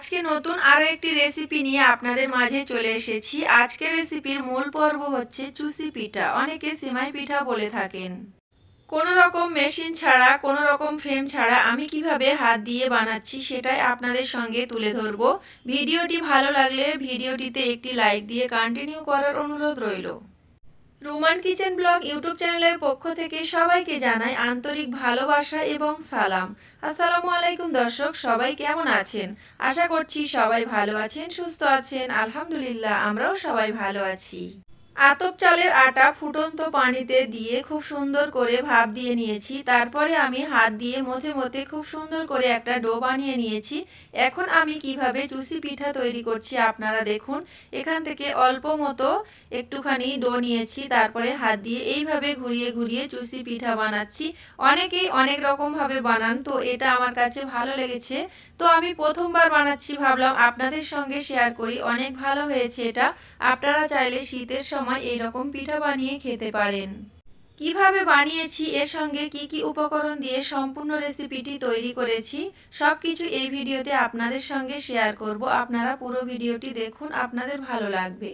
আজকে নতুন আরও একটি রেসিপি নিয়ে আপনাদের মাঝে চলে এসেছি। আজকের রেসিপির মূল পর্ব হচ্ছে চুসি পিঠা। অনেকে সিমাই পিঠা বলে থাকেন। কোনো রকম মেশিন ছাড়া, কোনো রকম ফ্রেম ছাড়া আমি কীভাবে হাত দিয়ে বানাচ্ছি সেটাই আপনাদের সঙ্গে তুলে ধরবো। ভিডিওটি ভালো লাগলে ভিডিওটিতে একটি লাইক দিয়ে কন্টিনিউ করার অনুরোধ রইল। রুমান কিচেন ব্লগ ইউটিউব চ্যানেলের পক্ষ থেকে সবাইকে জানাই আন্তরিক ভালোবাসা এবং সালাম। আসসালামু আলাইকুম দর্শক, সবাই কেমন আছেন? আশা করছি সবাই ভালো আছেন, সুস্থ আছেন। আলহামদুলিল্লাহ, আমরাও সবাই ভালো আছি। আতপ চালের আটা ফুটন্ত পানিতে দিয়ে খুব সুন্দর করে ভাপ দিয়ে নিয়েছি। তারপরে আমি হাত দিয়ে মধ্যে মধ্যে খুব সুন্দর করে একটা ডো বানিয়ে নিয়েছি। এখন আমি কীভাবে চুষি পিঠা তৈরি করছি আপনারা দেখুন। এখান থেকে অল্প মতো একটুখানি ডো নিয়েছি, তারপরে হাত দিয়ে এইভাবে ঘুরিয়ে ঘুরিয়ে চুষি পিঠা বানাচ্ছি। অনেকেই অনেক রকমভাবে বানান, তো এটা আমার কাছে ভালো লেগেছে। তো আমি প্রথমবার বানাচ্ছি, ভাবলাম আপনাদের সঙ্গে শেয়ার করি, অনেক ভালো হয়েছে এটা। আপনারা চাইলে শীতের সময় এই রকম পিঠা বানিয়ে খেতে পারেন। কীভাবে বানিয়েছি, এর সঙ্গে কি কি উপকরণ দিয়ে সম্পূর্ণ রেসিপিটি তৈরি করেছি সব কিছু এই ভিডিওতে আপনাদের সঙ্গে শেয়ার করব। আপনারা পুরো ভিডিওটি দেখুন, আপনাদের ভালো লাগবে।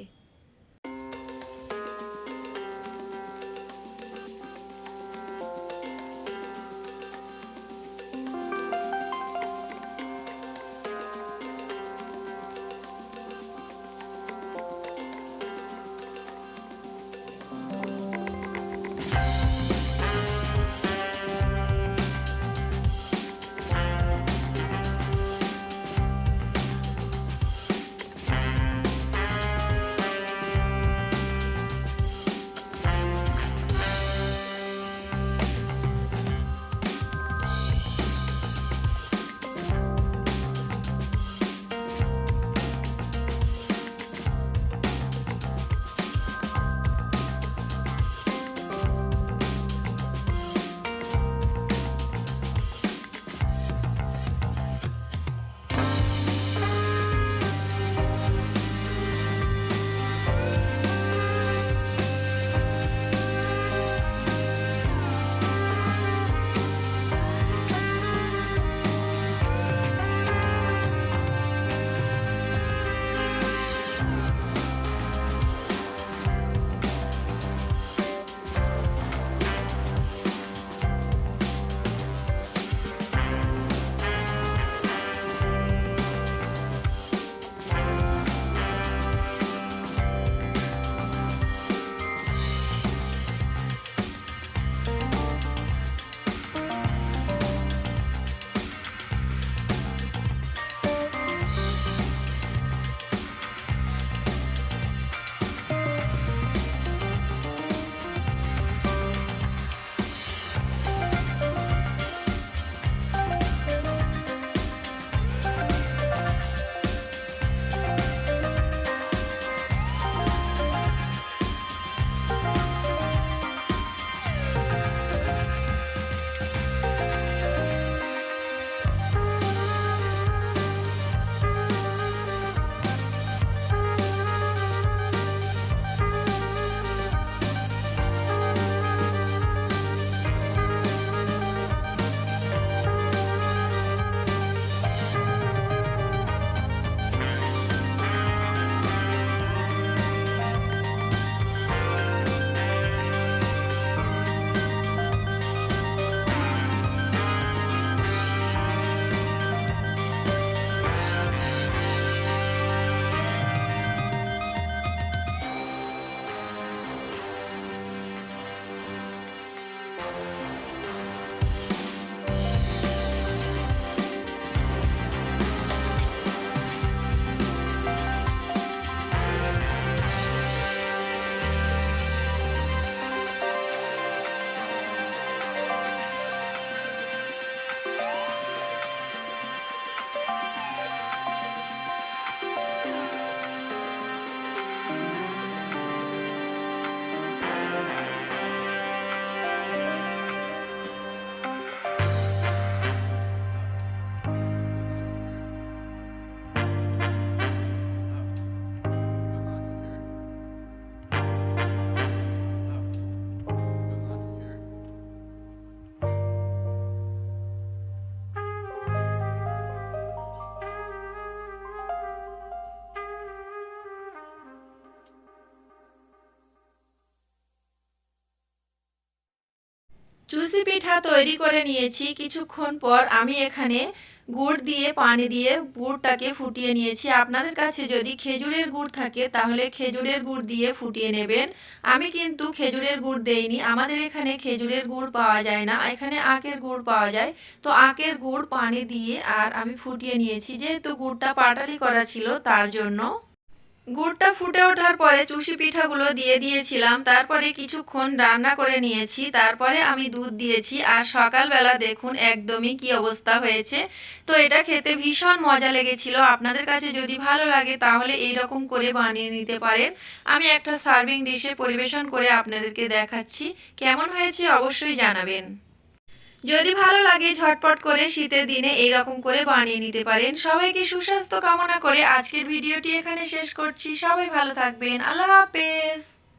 চুষি পিঠা তৈরি করে নিয়েছি। কিছুক্ষণ পর আমি এখানে গুড় দিয়ে, পানি দিয়ে গুড়টাকে ফুটিয়ে নিয়েছি। আপনাদের কাছে যদি খেজুরের গুড় থাকে, তাহলে খেজুরের গুড় দিয়ে ফুটিয়ে নেবেন। আমি কিন্তু খেজুরের গুড় দেইনি। আমাদের এখানে খেজুরের গুড় পাওয়া যায় না। এখানে আখের গুড় পাওয়া যায়। তো আখের গুড় পানি দিয়ে আর আমি ফুটিয়ে নিয়েছি। যেহেতু গুড়টা পাটালি করা ছিল, তার জন্য গুড়টা ফুটে ওঠার পরে চুষি পিঠাগুলো দিয়ে দিয়েছিলাম, তারপরে কিছুক্ষণ রান্না করে নিয়েছি, তারপরে আমি দুধ দিয়েছি, আর সকালবেলা দেখুন একদমই কি অবস্থা হয়েছে। তো এটা খেতে ভীষণ মজা লেগেছিল, আপনাদের কাছে যদি ভালো লাগে তাহলে এই রকম করে বানিয়ে নিতে পারেন। আমি একটা সার্ভিং ডিশে পরিবেশন করে আপনাদেরকে দেখাচ্ছি, কেমন হয়েছে অবশ্যই জানাবেন। যদি ভালো লাগে, ঝটপট করে শীতের দিনে এইরকম করে বানিয়ে নিতে পারেন। সবাইকে সুস্বাস্থ্য কামনা করে আজকের ভিডিওটি এখানে শেষ করছি। সবাই ভালো থাকবেন। আল্লাহ হাফেজ।